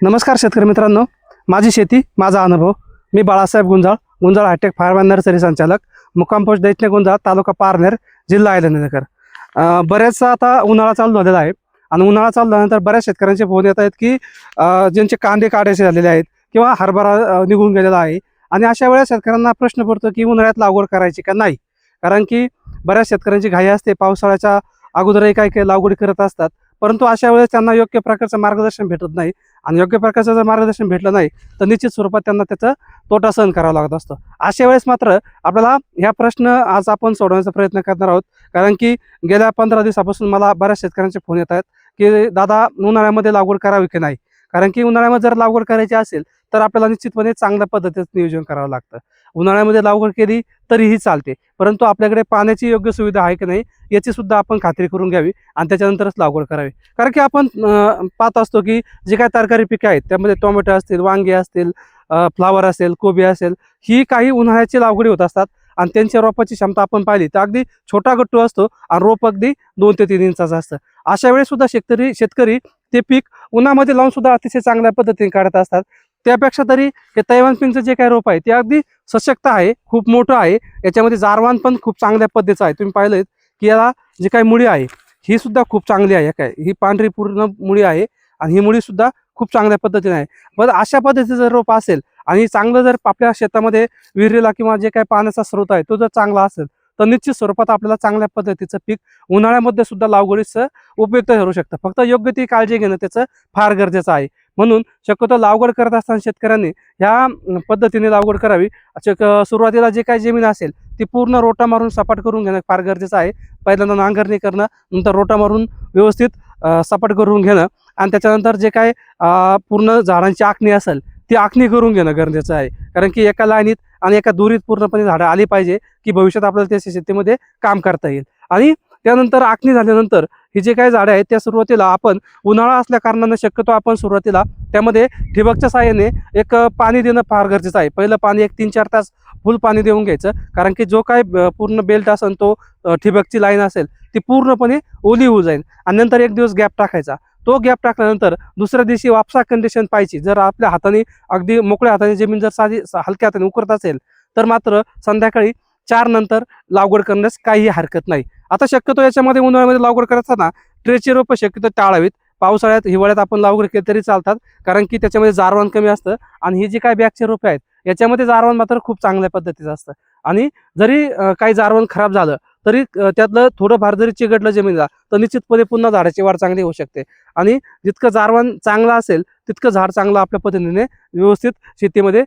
नमस्कार शेतकरी मित्रांनो. माझी शेती माझा अनुभव. मी Balasaheb Gunjal Gunjal hitech farm nursery संचालक मुक्काम दैत्य गुंजाळ तालुका पारनेर जिल्हा अहिल्यानगर. बऱ्याचसा आता उन्हाळा चालू झालेला आहे आणि उन्हाळा चालू झाल्यानंतर बऱ्याच शेतकऱ्यांचे फोन येत आहेत की ज्यांचे कांदे काढायचे झालेले आहेत किंवा हरभरा निघून गेलेला आहे आणि अशा वेळेस शेतकऱ्यांना प्रश्न पडतो की उन्हाळ्यात लागवड करायची का नाही? कारण की बऱ्याच शेतकऱ्यांची घाई असते पावसाळ्याच्या अगोदरही काही काही लागवडी करत असतात. परंतु अशा वेळेस त्यांना योग्य प्रकारचं मार्गदर्शन भेटत नाही. आणि योग्य प्रकारचं जर मार्गदर्शन भेटलं नाही तर निश्चित स्वरूपात त्यांना त्याचा तोटा सहन करावा लागत असतो. अशा वेळेस मात्र आपल्याला ह्या प्रश्न आज आपण सोडवण्याचा प्रयत्न करणार आहोत. कारण की गेल्या पंधरा दिवसापासून मला बऱ्याच शेतकऱ्यांचे फोन येत आहेत की दादा उन्हाळ्यामध्ये लागवड करावी की नाही? कारण की उन्हाळ्यामध्ये जर लागवड करायची असेल तर आपल्याला निश्चितपणे चांगल्या पद्धतीचं नियोजन करावं लागतं. उन्हाळ्यामध्ये लागवड केली तरीही चालते. परंतु आपल्याकडे पाण्याची योग्य सुविधा आहे की नाही याची सुद्धा आपण खात्री करून घ्यावी आणि त्याच्यानंतरच लागवड करावी. कारण की आपण पाहत असतो की जे काही तरकारी पिकं आहेत त्यामध्ये टोमॅटो असतील वांगे असतील फ्लावर असेल कोबी असेल ही काही उन्हाळ्याची लागवडी होत असतात आणि त्यांच्या रोपाची क्षमता आपण पाहिली तर अगदी छोटा गट्टू असतो आणि रोप अगदी दोन ते तीन इंचाचं असतं. अशा वेळेस सुद्धा शेतकरी शेतकरी ते पीक उन्हामध्ये लावून सुद्धा अतिशय चांगल्या पद्धतीने काढत असतात. त्यापेक्षा तरी हे तैवान पिंगचं जे काही रोप आहे ते अगदी सशक्त आहे खूप मोठं आहे. याच्यामध्ये जारवान पण खूप चांगल्या पद्धतीचं आहे. तुम्ही पाहिलं की याला जी काही मुळी आहे ही सुद्धा खूप चांगली आहे. काय ही पांढरी पूर्ण मुळी आहे आणि ही मुळी सुद्धा खूप चांगल्या पद्धतीने आहे. पण अशा पद्धतीचं जर रोप असेल आणि चांगलं जर आपल्या शेतामध्ये विहिरीला किंवा जे काही पाण्याचा स्रोत आहे तो जर चांगला असेल तर निश्चित स्वरूपात आपल्याला चांगल्या पद्धतीचं पीक उन्हाळ्यामध्ये सुद्धा लागवडीस उपयुक्त ठरू शकतं. फक्त योग्य ती काळजी घेणं त्याचं फार गरजेचं आहे. म्हणून शक्यतो लागवड करत असताना शेतकऱ्यांनी ह्या पद्धतीने लागवड करावी. शक- सुरुवातीला जे काही जमीन असेल ती पूर्ण रोटा मारून सपाट करून घेणं फार गरजेचं आहे. पहिल्यांदा नांगरणी करणं नंतर रोटा मारून व्यवस्थित सपाट करून घेणं आणि त्याच्यानंतर जे काय पूर्ण झाडांची आखणी असेल ती आखणी करून घेणं गरजेचं आहे. कारण की एका लाईनीत आणि एका दुरीत पूर्णपणे झाडं आली पाहिजे की भविष्यात आपल्याला त्या शेतीमध्ये काम करता येईल. आणि त्यानंतर आखणी झाल्यानंतर ही जे काही झाडं आहेत त्या सुरुवातीला आपण उन्हाळा असल्या कारणानं शक्यतो आपण सुरुवातीला त्यामध्ये ठिबकच्या साह्याने एक पाणी देणं फार गरजेचं आहे. पहिलं पाणी एक तीन चार तास फुल पाणी देऊन घ्यायचं. कारण की जो काय पूर्ण बेल्ट असेल तो ठिबकची लाईन असेल ती पूर्णपणे ओली होऊ जाईल आणि नंतर एक दिवस गॅप टाकायचा. तो गॅप टाकल्यानंतर दुसऱ्या दिवशी वापसा कंडिशन पाहिजे जर आपल्या हाताने अगदी मोकळ्या हाताने जमीन जर साधी हलक्या हाताने उकरत असेल तर मात्र संध्याकाळी चार नंतर लागवड करण्यास काही हरकत नाही. आता शक्यतो याच्यामध्ये उन्हाळ्यामध्ये लागवड करत असताना ट्रेची रोपं शक्यतो टाळावीत. पावसाळ्यात हिवाळ्यात आपण लागवड केली तरी चालतात. कारण की त्याच्यामध्ये जारवान कमी असतं आणि ही जी काही बॅगचे रोपे आहेत याच्यामध्ये जारवान मात्र खूप चांगल्या पद्धतीचं असतं. आणि जरी काही जारवण खराब झालं तरी त्यातलं थोडंफार जरी चिघडलं जमिनीला तर निश्चितपणे पुन्हा झाडाची वाढ चांगली होऊ शकते. आणि जितकं जारवान चांगलं असेल तितकं झाड चांगलं आपल्या पद्धतीने व्यवस्थित शेतीमध्ये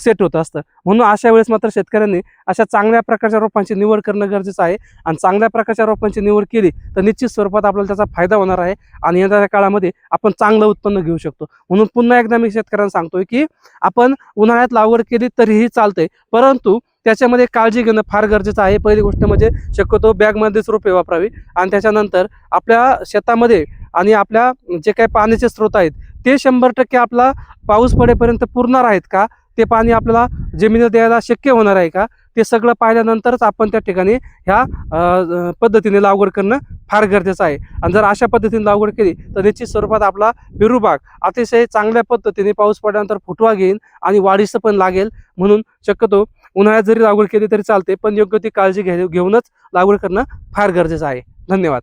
सेट होत असतं. म्हणून अशा वेळेस मात्र शेतकऱ्यांनी अशा चांगल्या प्रकारच्या रोपांची निवड करणं गरजेचं आहे. आणि चांगल्या प्रकारच्या रोपांची निवड केली तर निश्चित स्वरूपात आपल्याला त्याचा फायदा होणार आहे. आणि येणाऱ्या काळामध्ये आपण चांगलं उत्पन्न घेऊ शकतो. म्हणून पुन्हा एकदा मी शेतकऱ्यांना सांगतोय की आपण उन्हाळ्यात लागवड केली तरीही चालते परंतु त्याच्यामध्ये काळजी घेणं फार गरजेचं आहे. पहिली गोष्ट म्हणजे शक्यतो बॅगमध्येच रोपे वापरावी. आणि त्याच्यानंतर आपल्या शेतामध्ये आणि आपल्या जे काही पाण्याचे स्रोत आहेत ते शंभर टक्के आपला पाऊस पडेपर्यंत पुरणार आहेत का? ते पाणी आपल्याला जमिनीत द्यायला शक्य होणार आहे का? ते सगळं पाहिल्यानंतरच आपण त्या ठिकाणी ह्या पद्धतीने लागवड करणं फार गरजेचं आहे. आणि जर अशा पद्धतीने लागवड केली तर निश्चित स्वरूपात आपला पेरूबाग अतिशय चांगल्या पद्धतीने पाऊस पडल्यानंतर फुटवा घेईन आणि वाढीस पण लागेल. म्हणून शक्यतो उन्हाळ्यात जरी लागवड केली तरी चालते पण योग्य ती काळजी घे घेऊनच लागवड करणं फार गरजेचं आहे. धन्यवाद.